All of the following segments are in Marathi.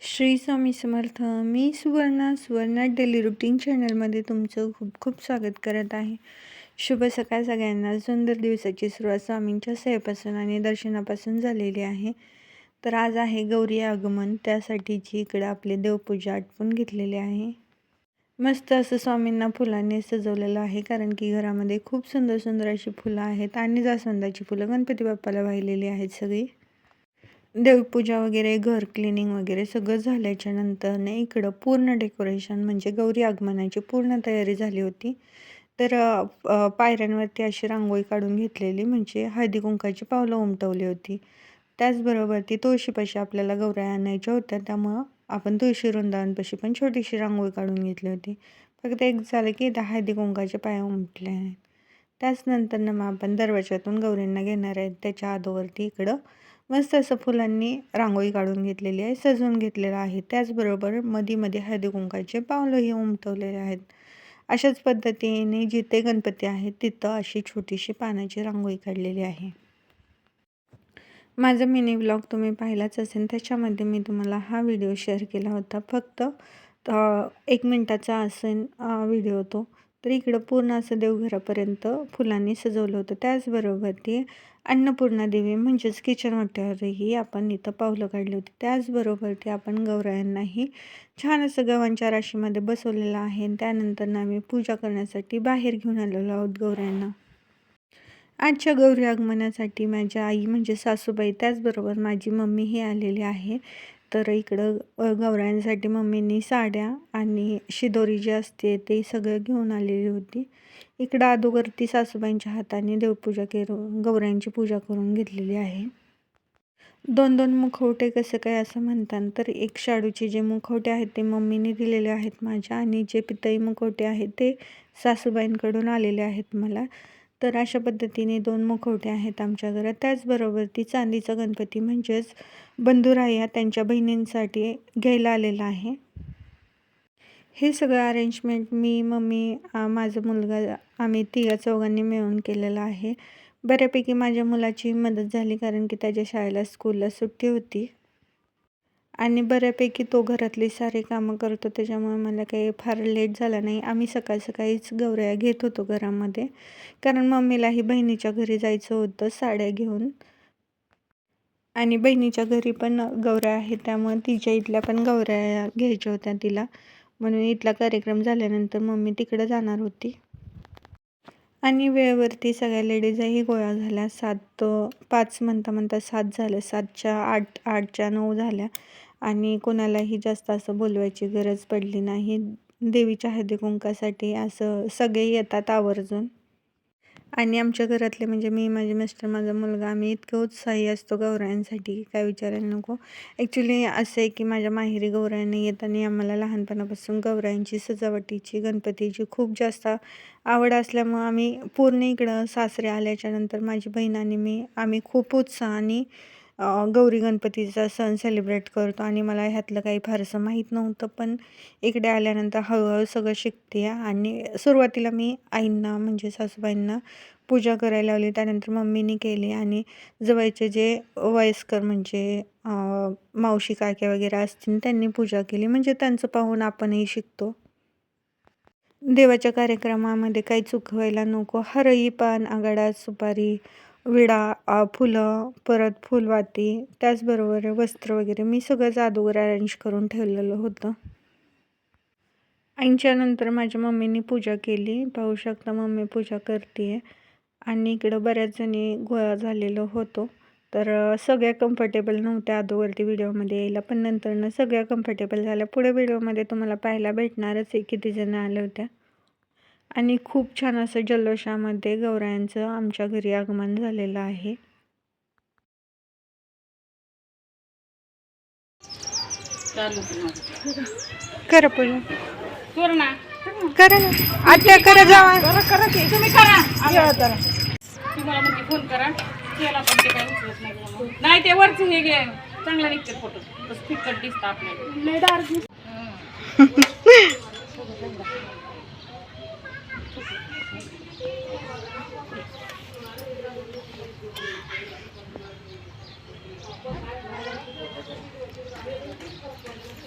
श्री स्वामी समर्थ मी सुवर्णा सुवर्णा डेली रुटीन चॅनलमध्ये तुमचं खूप खूप स्वागत करत आहे. शुभ सकाळ सगळ्यांना. सुंदर दिवसाची सुरुवात स्वामींच्या सेवेपासून आणि दर्शनापासून झालेली आहे. तर आज आहे गौरी आगमन. त्यासाठीची इकडं आपली देवपूजा आटपून घेतलेली आहे. मस्त असं स्वामींना फुलांनी सजवलेलं आहे कारण की घरामध्ये खूप सुंदर सुंदर अशी फुलं आहेत आणि जास्वंदाची फुलं. गणपती बाप्पाला वाहिलेली आहेत सगळी. देवपूजा वगैरे घर क्लिनिंग वगैरे सगळं झाल्याच्या नंतरने इकडं पूर्ण डेकोरेशन म्हणजे गौरी आगमनाची पूर्ण तयारी झाली होती. तर पायऱ्यांवरती अशी रांगोळी काढून घेतलेली म्हणजे हळदी कुंकाची पावलं उमटवली होती. त्याचबरोबर ती तुळशीपाशी आपल्याला गौऱ्या आणायच्या होत्या त्यामुळं आपण तुळशी वृंदावनपाशी पण छोटीशी रांगोळी काढून घेतली होती. फक्त एक झालं की त्या हळदी कुंकाचे पाय उमटल्या आहेत. त्याच नंतरनं मग आपण दरवाजातून गौरींना घेणार आहेत. त्याच्या आदोवरती इकडं मस्त असं फुलांनी रांगोळी काढून घेतलेली आहे सजवून घेतलेलं आहे. त्याचबरोबर मधीमध्ये मध्ये हळदी कुंकाचे पावलंही उमटवलेले आहेत. अशाच पद्धतीने जिथे गणपती आहेत तिथं अशी छोटीशी पानाची रांगोळी काढलेली आहे. माझा मिनी ब्लॉग तुम्ही पाहिलाच असेल त्याच्यामध्ये मी तुम्हाला हा व्हिडिओ शेअर केला होता. फक्त एक मिनटाचा असेल व्हिडिओ तो. तर इकडं पूर्ण असं देवघरापर्यंत फुलांनी सजवलं होतं. त्याचबरोबर ते अन्नपूर्णा देवी म्हणजेच किचन वाट्यावरही आपण इथं पावलं काढली होती. त्याचबरोबर ते आपण गौरायांनाही छान असं गव्हांच्या राशीमध्ये बसवलेलं आहे. त्यानंतर आम्ही पूजा करण्यासाठी बाहेर घेऊन आलेलो आहोत गौऱ्यांना आजच्या गौरी आगमनासाठी माझ्या आई म्हणजे सासूबाई त्याचबरोबर माझी मम्मी ही आलेली आहे. तर इकडं गौरायांसाठी मम्मींनी साड्या आणि शिदोरी जी असते ते सगळं घेऊन आलेली होती. इकडं अदोगरती सासूबाईंच्या हाताने देवपूजा करून गौऱ्यांची पूजा करून घेतलेली आहे. दोन दोन मुखवटे कसं काय असं म्हणतात तर एक शाडूचे जे मुखवटे आहेत ते मम्मीने दिलेले आहेत माझ्या आणि जे पितळी मुखवटे आहेत ते सासूबाईंकडून आलेले आहेत मला. तर अशा पद्धतीने दोन मुखवटे आहेत आमच्या घरात. त्याचबरोबर ती चांदीचा गणपती म्हणजेच बंधुराया त्यांच्या बहिणींसाठी घ्यायला आलेला आहे. हे सगळं अरेंजमेंट मी मम्मी माझा मुलगा आम्ही तिघा चौघांनी मिळून केलेलं आहे. बऱ्यापैकी माझ्या मुलाची मदत झाली कारण की त्याच्या शाळेला स्कूलला सुट्टी होती. आणि बऱ्यापैकी तो घरातली सारी कामं करतो त्याच्यामुळे मला काही फार लेट झाला नाही. आम्ही सकाळ सकाळीच गौऱ्या घेत होतो घरामध्ये. कारण मम्मीलाही बहिणीच्या घरी जायचं होतं साड्या घेऊन. आणि बहिणीच्या घरी पण गौऱ्या आहेत त्यामुळे तिच्या इथल्या पण गौऱ्या घ्यायच्या होत्या तिला. म्हणून इथला कार्यक्रम झाल्यानंतर मम्मी तिकडे जाणार होती. आणि वेळेवरती सगळ्या लेडीजही गोळा झाल्या. सात पाच म्हणता म्हणता सात झाल्या. सातच्या आठ आठच्या नऊ झाल्या. आणि कोणालाही जास्त असं बोलवायची गरज पडली नाही. देवीच्या हळदी कुंकासाठी असं सगळे येतात आवर्जून. आणि आमच्या घरातले म्हणजे मी माझे मिस्टर माझा मुलगा आम्ही इतकं उत्साही असतो गौरायांसाठी काय विचारायला नको. ॲक्च्युली असं आहे की माझ्या माहेरी गौरायांनी येताना आम्हाला लहानपणापासून गौरायांची सजावटीची गणपतीची खूप जास्त आवड असल्यामुळं आम्ही पूर्ण इकडं सासरे आल्याच्यानंतर माझी बहीण आणि मी आम्ही खूप उत्साहाने गौरी गणपतीचा सण सेलिब्रेट करतो आणि मला ह्यातलं काही फारसं माहीत नव्हतं पण इकडे आल्यानंतर हळूहळू सगळं शिकते आणि सुरुवातीला मी आईंना म्हणजे सासूबाईंना पूजा करायला लावली त्यानंतर मम्मीने केली आणि जवळचे जे वयस्कर म्हणजे मावशी काक्या वगैरे असतील त्यांनी पूजा केली. म्हणजे त्यांचं पाहून आपणही शिकतो. देवाच्या कार्यक्रमामध्ये काही चुकवायला नको. हरई पान आगाडा सुपारी विडा फुलं परत फुलवाती त्याचबरोबर वस्त्र वगैरे मी सगळंच अगोदर अरेंज करून ठेवलेलं होतं. आईच्या नंतर माझ्या मम्मीनी पूजा केली. पाहू शकता मम्मी पूजा करते आहे आणि इकडं बऱ्याच जणी गोळा झालेलो होतो. तर सगळ्या कम्फर्टेबल नव्हत्या अगोदरती व्हिडिओमध्ये यायला. पण नंतरनं सगळ्या कम्फर्टेबल झाल्या. पुढे व्हिडिओमध्ये तुम्हाला पाहायला भेटणारच आहे किती जण आल्या होत्या. आणि खूप छान असं जल्लोषामध्ये गौरायांचं आमच्या घरी आगमन झालेलं आहे. करा कर ना. आत्या जावा. म्हणजे फोन करा. नाही ते वरच हे घे. चांगला निघते फोटो बस फिकट दिसत आपल्याला.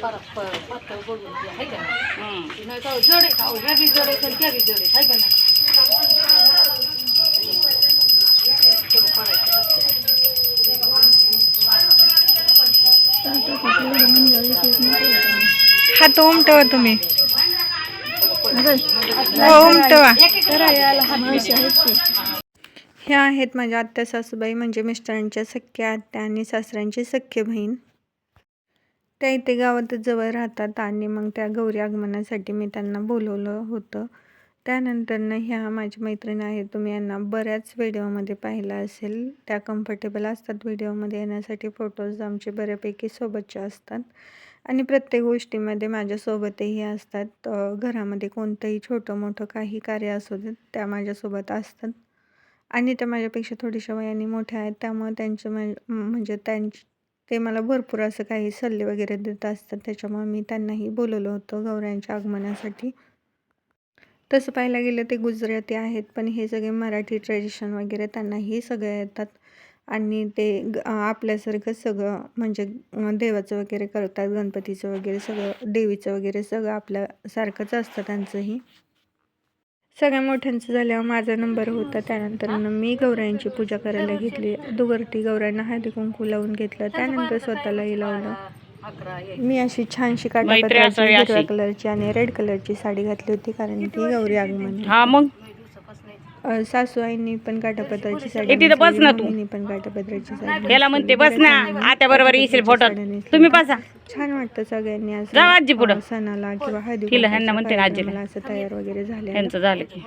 हा तो बाय. हात उमटवा तुम्ही हो, उमटवा ह्या आहेत माझ्या आत्या सासूबाई म्हणजे मिस्टरांच्या सख्या आत्या आणि सासऱ्यांची सख्य बहीण त्या इथे गावातच जवळ राहतात आणि मग त्या गौरी आगमनासाठी मी त्यांना बोलवलं होतं. त्यानंतरनं ह्या माझ्या मैत्रिणी आहेत तुम्ही यांना बऱ्याच व्हिडिओमध्ये पाहिलं असेल. त्या कम्फर्टेबल असतात व्हिडिओमध्ये येण्यासाठी फोटोज आमचे बऱ्यापैकी सोबतचे असतात. आणि प्रत्येक गोष्टीमध्ये माझ्यासोबतही असतात. घरामध्ये कोणतंही छोटं मोठं काही कार्य असू देत त्या माझ्यासोबत असतात. आणि त्या माझ्यापेक्षा थोड्याशा वयाने मोठ्या आहेत त्यामुळे त्यांचं म्हणजे त्यांची ते मला भरपूर असं काही सल्ले वगैरे देत असतात. त्याच्यामुळे मी त्यांनाही बोलवलं होतं गौऱ्यांच्या आगमनासाठी. तसं पाहायला गेलं ते गुजराती आहेत पण हे सगळे मराठी ट्रेडिशन वगैरे त्यांनाही सगळं येतात. आणि ते ग आपल्यासारखं सगळं म्हणजे देवाचं वगैरे करतात गणपतीचं वगैरे सगळं देवीचं वगैरे सगळं आपल्यासारखंच असतं त्यांचंही. सगळ्या मोठ्यांचं झाल्यावर माझा नंबर होता. त्यानंतर मी गौरायांची पूजा करायला घेतली. दुगरती गौरांना हळदी कुंकू लावून घेतलं. त्यानंतर स्वतःलाही लावलं. मी अशी छानशी असावी हिरव्या. कलरची आणि रेड कलरची साडी घातली होती कारण ती गौरी आगमन. हा मग? सासू आईंनी पण काटापत्राची साडी बस ना तू. मम्मीनी पण काटापत्राची साडी याला म्हणते बस. ना आत्या बरोबर येशील नेसल्या. तुम्ही बसा छान वाटतं सगळ्यांनी असं जाऊ आजी पुढं. अ, सणाला किंवा हळदी तिला ह्यांना म्हणते ना आजीला. कार्यक्रमाला असं तयार वगैरे झाले त्यांचं झालं की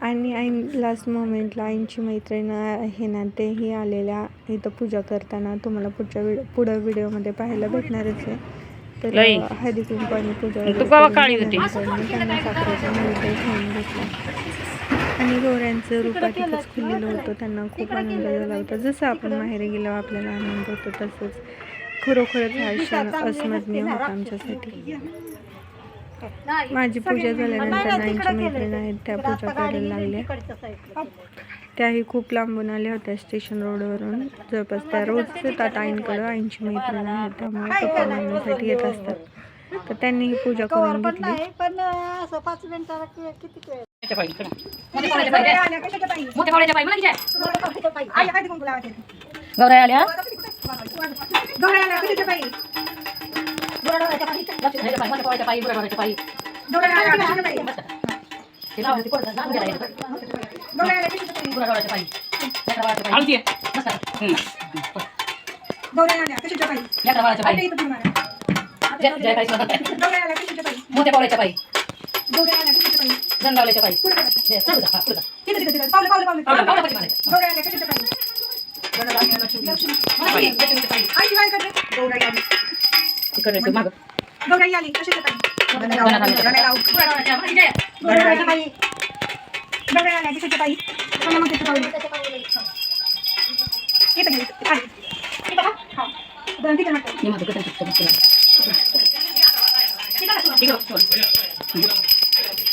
आणि आईन लास्ट मोमेंटला आईंची मैत्रीण आहे ना तेही आलेल्या इथं पूजा करताना तुम्हाला पुढच्या व्हिडिओ पुढं व्हिडिओमध्ये पाहायला भेटणारच आहे तर लई. अ, हळदी कुंकू आणि पूजा तू वगैरे केव्हा करून काळी होती? झाल्यानंतर मी त्यांना साखरेचा नैवेद्य खाऊन घेतला आणि गौऱ्यांचं रूपात इथंच खुललेलं होतं. त्यांना खूप आनंद झाला होता. जसं आपण माहेरी गेल्यावर आपल्याला आनंद होतो तसंच. खरोखरच हा क्षण अस्मरणीय होता आमच्यासाठी. माझी पूजा झाल्यानंतर आईंच्या मैत्रिणी आहेत त्या पूजा करायला लागल्या. त्याही खूप लांबून आल्या होत्या स्टेशन रोडवरून. जवळपास त्या रोज येतात आईंकडं. आईंची मैत्रीण आहेत त्यामुळे गप्पा मारण्यासाठी येत असतात. तर त्यांनी ही पूजा करून घेतली. पण असं पाच मिनिटाला कि- किती वेळ मोठ्या. मोठ्या पावड्याच्या आहे? गौराई आल्या मोठ्या पावड्याच्या पायी, बुऱ्या पावड्याच्या पायी. ते लावा, ते कोणतं? लांब गेला इथं. बुऱ्या पावड्याच्या पायी. लेकरं बाळाच्या पायी. नमस्कार. हम्म. लेकरं बाळाच्या पायी. जय जय काही स्वतः. मोठ्या पावड्याच्या पायी जनगावल्याच्या पायी हे, पुढं जा,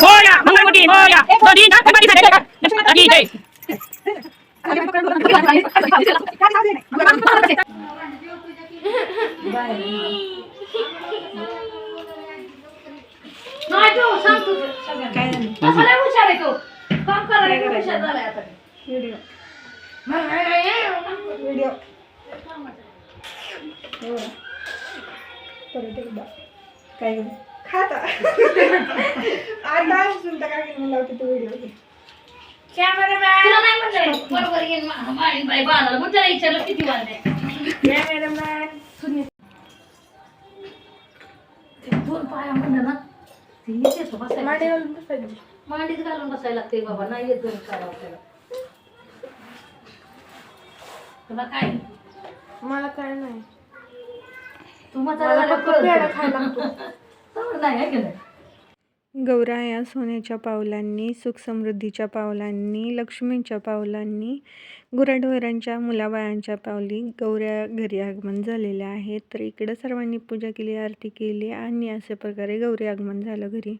बोला मंगलमती बोला दोन्ही ना कमाली झाले का अगी जय नाही तो सांगतो सगळ्यांना काय झालं तसा लय हुशार आहे तो काम करायला लय हुशार झालाय आता व्हिडिओ परत एकदा. काय करू खाता आता. तर काय म्हणलं होतं तू व्हिडिओ कॅमेरामॅन तुला नाही म्हणलं बरोबर येईन मा- माळीन बाई बाळाला मग त्याला विचारलं किती वाजले? कॅमेरामॅन ते दोन पाया म्हणलं ना ते येते तो बसायला मांडीत घालून बसायला लागते बाबा नाही येत दोन करावं त्याला तुला काय? मला काय नाही. तू म्हातारा नाही आहे की नाही? गौरा या सोन्याच्या पावलांनी सुखसमृद्धीच्या पावलांनी लक्ष्मीच्या पावलांनी गुराढोरांच्या मुलाबाळांच्या पावली गौऱ्या घरी आगमन झालेल्या आहेत तर इकडं सर्वांनी पूजा केली आरती केली आणि अशा प्रकारे गौरी आगमन झालं घरी.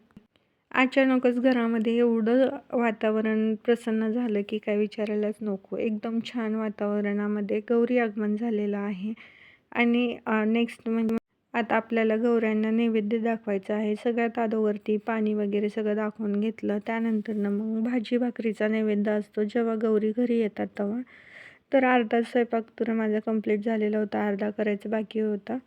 अचानकच घरामध्ये एवढं वातावरण प्रसन्न झालं की काय विचारायलाच नको. एकदम छान वातावरणामध्ये गौरी आगमन झालेलं आहे. आणि नेक्स्ट म्हणजे आता आपल्याला गौऱ्यांना नैवेद्य दाखवायचा आहे. सगळ्यात अगोदरती पाणी वगैरे सगळं दाखवून घेतलं. त्यानंतर मग भाजी भाकरीचा नैवेद्य असतो. जेव्हा गौरी घरी येतात तेव्हा. तर अर्धा स्वयंपाक तर माझा कंप्लीट झालेला होता. अर्धा करायचा बाकी होता.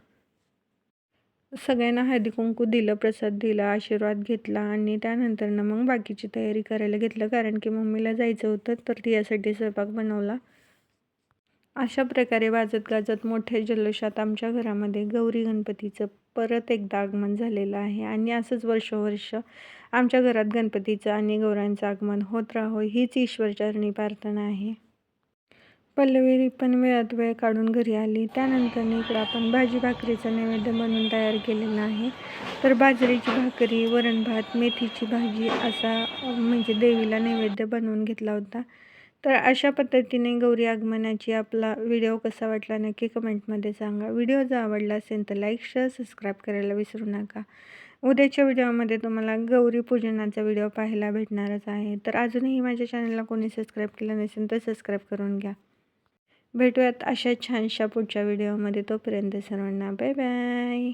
सगळ्यांना हळदी कुंकू दिलं प्रसाद दिला आशीर्वाद घेतला आणि त्यानंतरनं मग बाकीची तयारी करायला घेतलं. कारण की मम्मीला जायचं होतं तर तिच्यासाठी स्वयंपाक बनवला. अशा प्रकारे वाजत गाजत मोठ्या जल्लोषात आमच्या घरामध्ये गौरी गणपतीचं परत एकदा आगमन झालेलं आहे. आणि असंच वर्षोवर्ष आमच्या घरात गणपतीचं आणि गौरांचं आगमन होत राहो हीच ईश्वरचरणी प्रार्थना आहे. पल्लवी पण वेळात वेळ काढून घरी आली. त्यानंतर इकडं आपण भाजी भाकरीचं नैवेद्य बनवून तयार केलेलं आहे. तर बाजरीची भाकरी वरण भात मेथीची भाजी असा म्हणजे देवीला नैवेद्य बनवून घेतला होता. तर अशा पद्धतीने गौरी आगमनाची आपला व्हिडिओ कसा वाटला नक्की कमेंटमध्ये सांगा. व्हिडिओ जर आवडला असेल तर लाईक शेअर सबस्क्राईब करायला विसरू नका. उद्याच्या व्हिडिओमध्ये तुम्हाला गौरी पूजनाचा व्हिडिओ पाहायला भेटणारच आहे. तर अजूनही माझ्या चॅनलला कोणी सबस्क्राईब केलं नसेल तर सबस्क्राईब करून घ्या. भेटूयात अशा छानशा पुढच्या व्हिडिओमध्ये तोपर्यंत सर्वांना बाय बाय